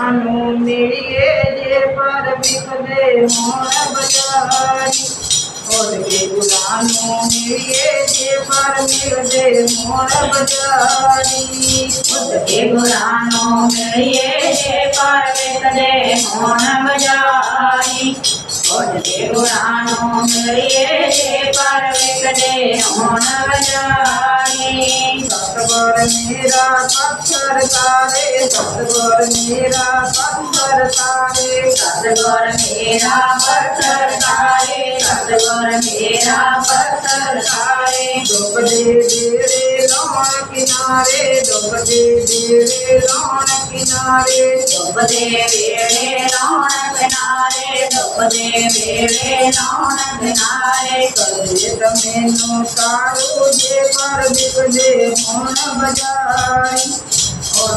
ਅਨੂ ਮਿਲਿਏ ਜੇ ਪਰ ਵਿਖਦੇ ਹੋਣ ਬਜ਼ਾਰੀ ਉਹਦੇ ਗੁਰਾਂ ਨੂੰ ਮਿਲਿਏ ਜੇ ਪਰ ਮਿਲਦੇ ਹੋਣ ਬਜ਼ਾਰੀ ਉਹਦੇ ਗੁਰਾਂ ਨੂੰ ਮਿਲਿਏ ਜੇ ਪਰ ਵਿਖਦੇ ਹੋਣ ਬਜ਼ਾਰੀ ਉਹਦੇ ਗੁਰਾਂ ਨੂੰ ਮਿਲਿਏ ਜੇ ਪਰ ਵਿਖਦੇ ਹੋਣ ਬਜ਼ਾਰੀ ਸਤਿਗੁਰ ਮੇਰਾ ਸਤ सारे सतगुर मेरा पत्थर तारे सतगुर मेरा, पत्थर सारे। सतगुर मेरा, पत्थर सारे। दुख दे दे रोण किनारे दुख दे दे रोण किनारे। दुख दे वेड़े रोण किनारे दुख दे वेड़े रोण किनारे। कदे तमेनु सारो जे पर बिक जे बजाई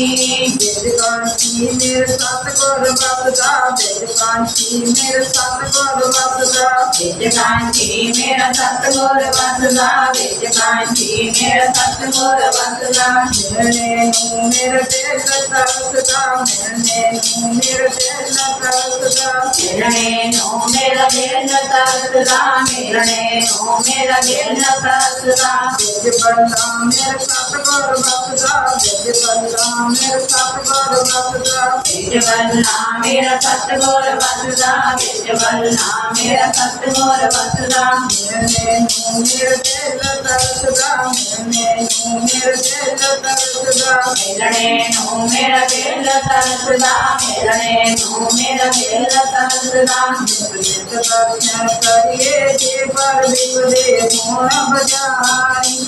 कांची मेरे साथ कर बसदा वेद कांची मेरे साथ कर। बसदा वेद कांची मेरा साथ कर बसदा वेद कांची मेरा साथ कर बसदा मेरे नू मेरे देश तरसदा मेरे नू मेरे देश तरसदा मेरे नू मेरा देश तरसदा मेरे नू मेरा देश तरसदा वेद बंदा मेरे साथ कर बसदा वेद बंदा ਮੇਰੇ ਸਤਗੁਰ ਬਸਦਾ ਵਿਜ ਬੰਨਾ ਮੇਰਾ ਸਤਗੁਰ ਵਸਦਾ ਵਿਜ ਬੰਨਾ ਮੇਰਾ ਸਤਗੁਰ ਵਸਦਾ ਮਿਲਨੇ ਨੂੰ ਮੇਰੇ ਦਿਲ ਤਰਸਦਾ ਮਿਲਨੇ ਨੂੰ ਮੇਰੇ ਦਿਲ ਤਰਸਦਾ ਮਿਲਣੇ ਨੂੰ ਮੇਰਾ ਦਿਲ ਤਰਸਦਾ ਮਿਲਣੇ ਨੂੰ ਮੇਰਾ ਦਿਲ ਤਰਸਦਾ ਨਿਤ ਦਰਸ਼ਨ ਕਰੀਏ ਜੇ ਪਰ ਵਿਕਦੇ ਹੋਣ ਬਜਾਰੀ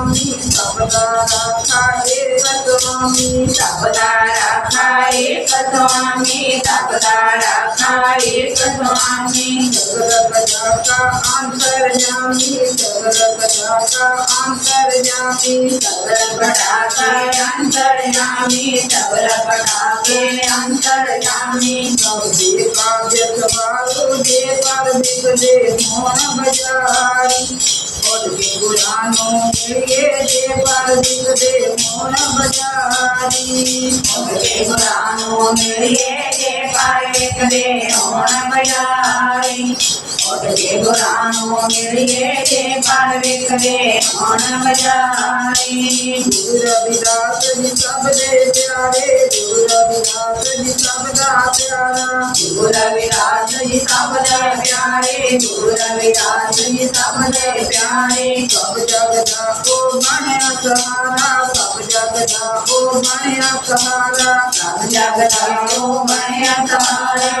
तपदाराखाये सत्वामि तपदाराखाये सत्वामि तपदाराखाये सत्वामि जगदपदाका अन्तर्यामि जगदपदाका अन्तर्यामि तपलपटाकाय अन्तर्यामि तपलपटाके अन्तर्यामि नवदीपाव्यसवारुदे परदिपदे मोहन भजारि और गुलानो ये दे परदित दे मोन बजारी और गुलानो ये दे परदित दे मोन बजारी सब प्यारे गुरु रविदास प्यारा गुरु रविदास जी प्यारे गुरु रविदास जी सब दे प्यारे सब जग दा को मन सहारा सब जग दा को मन सब जग दा को सहारा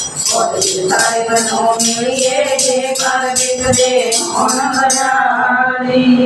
बनो मिलिए जे पर बिगड़े कौन बनारी